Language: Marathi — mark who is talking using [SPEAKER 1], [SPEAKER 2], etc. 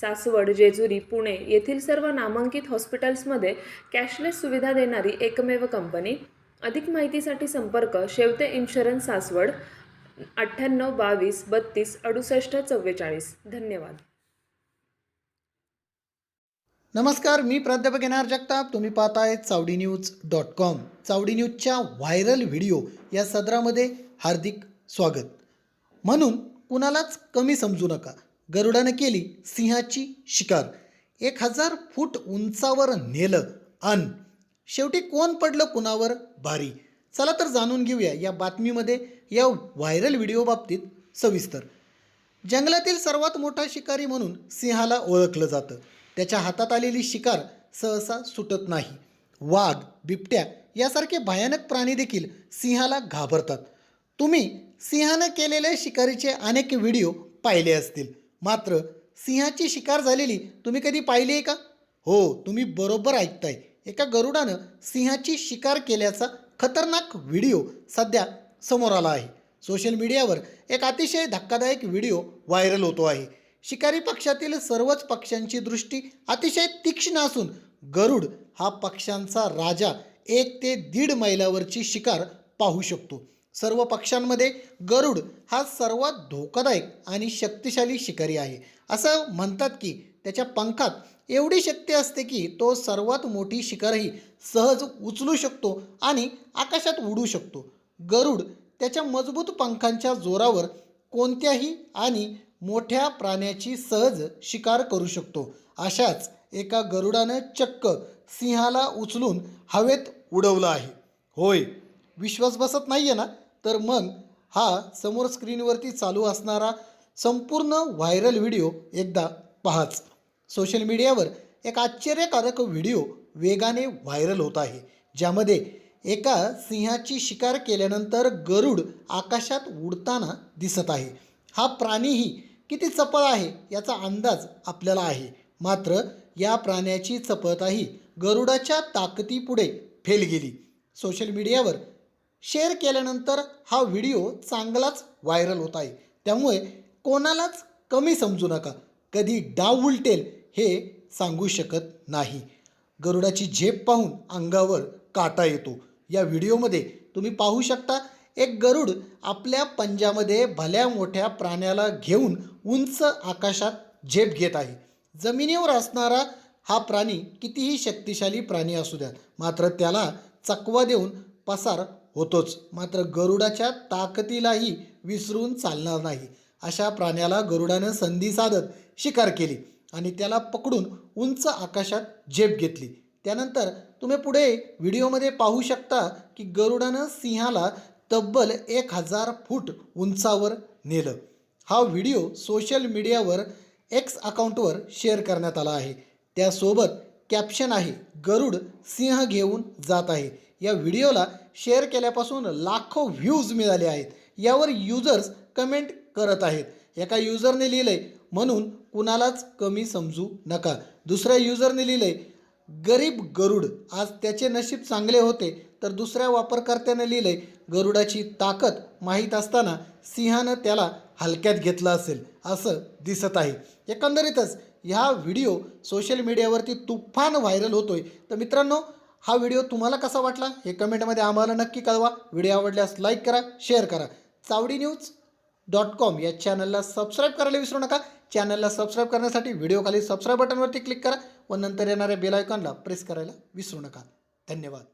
[SPEAKER 1] सासवड जेजुरी पुणे येथील सर्व नामांकित हॉस्पिटल्समध्ये कॅशलेस सुविधा देणारी एकमेव कंपनी. अधिक माहितीसाठी संपर्क शेवते इन्शुरन्स सासवड अठ्ठ्याण्णव बावीस बत्तीस अडुसष्ट चव्वेचाळीस. धन्यवाद.
[SPEAKER 2] नमस्कार मी प्राध्यापक येणार जगताप. तुम्ही पाहताय Chavadi news dot com. Chavadi न्यूजच्या व्हायरल व्हिडिओ या सदरामध्ये हार्दिक स्वागत. म्हणून कुणालाच कमी समजू नका. गरुडानं केली सिंहाची शिकार. एक हजार फूट उंचावर नेलं अन शेवटी कोण पडलं कुणावर भारी? चला तर जाणून घेऊया या बातमीमध्ये या व्हायरल व्हिडिओ बाबतीत सविस्तर. जंगलातील सर्वात मोठा शिकारी म्हणून सिंहाला ओळखलं जातं. त्याच्या हातात आलेली शिकार सहसा सुटत नाही. वाघ बिबट्या यासारखे भयानक प्राणी देखील सिंहाला घाबरतात. तुम्ही सिंहानं केलेल्या शिकारीचे अनेक व्हिडिओ पाहिले असतील. मात्र सिंहाची शिकार झालेली तुम्ही कधी पाहिली आहे का? हो तुम्ही बरोबर ऐकताय. एका गरुडानं सिंहाची शिकार केल्याचा खतरनाक व्हिडिओ सध्या समोर आला आहे. सोशल मीडियावर एक अतिशय धक्कादायक व्हिडिओ व्हायरल होतो आहे. शिकारी पक्षातील सर्वच पक्ष्यांची दृष्टी अतिशय तीक्ष्ण असून गरुड हा पक्ष्यांचा राजा एक ते दीड मैलावरची शिकार पाहू शकतो. सर्व पक्ष्यांमध्ये गरुड हा सर्वात धोकादायक आणि शक्तिशाली शिकारी आहे. असं म्हणतात की त्याच्या पंखात एवढी शक्ती असते की तो सर्वात मोठी शिकारही सहज उचलू शकतो आणि आकाशात उडू शकतो. गरुड त्याच्या मजबूत पंखांच्या जोरावर कोणत्याही आणि मोठ्या प्राण्याची सहज शिकार करू शकतो. अशाच एका गरुडानं चक्क सिंहाला उचलून हवेत उडवलं आहे. होय विश्वास बसत नाही आहे ना? तर मग हा समोर स्क्रीनवरती चालू असणारा संपूर्ण व्हायरल व्हिडिओ एकदा पहाच. सोशल मीडियावर एक आश्चर्यकारक व्हिडिओ वेगाने व्हायरल होत आहे ज्यामध्ये एका सिंहाची शिकार केल्यानंतर गरुड आकाशात उडताना दिसत आहे. हा प्राणीही किती चपळ आहे याचा अंदाज आपल्याला आहे. मात्र या प्राण्याची चपळताही गरुडाच्या ताकदीपुढे फेल गेली. सोशल मीडियावर शेअर केल्यानंतर हा व्हिडिओ चांगलाच व्हायरल होत आहे. त्यामुळे कोणालाच कमी समजू नका. कधी डाव उलटेल हे सांगू शकत नाही. गरुडाची झेप पाहून अंगावर काटा येतो. या व्हिडिओमध्ये तुम्ही पाहू शकता एक गरुड आपल्या पंजामध्ये भल्या मोठ्या प्राण्याला घेऊन उंच आकाशात झेप घेत आहे. जमिनीवर असणारा हा प्राणी कितीही शक्तिशाली प्राणी असू द्या मात्र त्याला चकवा देऊन पसार होतोच. मात्र गरुडाच्या ताकदीलाही विसरून चालणार नाही. अशा प्राण्याला गरुडानं संधी साधत शिकार केली आणि त्याला पकडून उंच आकाशात झेप घेतली. त्यानंतर तुम्ही पुढे व्हिडिओमध्ये पाहू शकता की गरुडानं सिंहाला तब्बल एक हजार फूट उंचावर नेलं. हा व्हिडिओ सोशल मीडियावर एक्स अकाउंटवर शेअर करण्यात आला आहे. त्यासोबत कॅप्शन आहे गरुड सिंह घेऊन जात आहे. या व्हिडिओला शेअर केल्यापासून लाखो व्ह्यूज मिळाले आहेत. यावर युजर्स कमेंट करत आहेत. एका युजरने लिहिलंय म्हणून कुणालाच कमी समजू नका. दुसऱ्या युजरने लिहिलंय गरीब गरुड आज त्याचे नशीब चांगले होते. तर दुसऱ्या वापरकर्त्याने लिहिलंय गरुडाची ताकद माहीत असताना सिंहानं त्याला हलक्यात घेतलं असेल. असं दिसत आहे. एकंदरीतच ह्या व्हिडिओ सोशल मीडियावरती तुफान व्हायरल होतोय. तर मित्रांनो हा व्हिडिओ तुम्हाला कसा वाटला हे कमेंटमध्ये आम्हाला नक्की कळवा. व्हिडिओ आवडल्यास लाईक करा शेअर करा. चावडी न्यूज डॉट कॉम या चॅनलला सबस्क्राईब करायला विसरू नका. चॅनलला सबस्क्राईब करण्यासाठी व्हिडिओखाली सबस्क्राईब बटनवरती क्लिक करा व नंतर येणाऱ्या बेल आयकॉनला प्रेस करायला विसरू नका. धन्यवाद.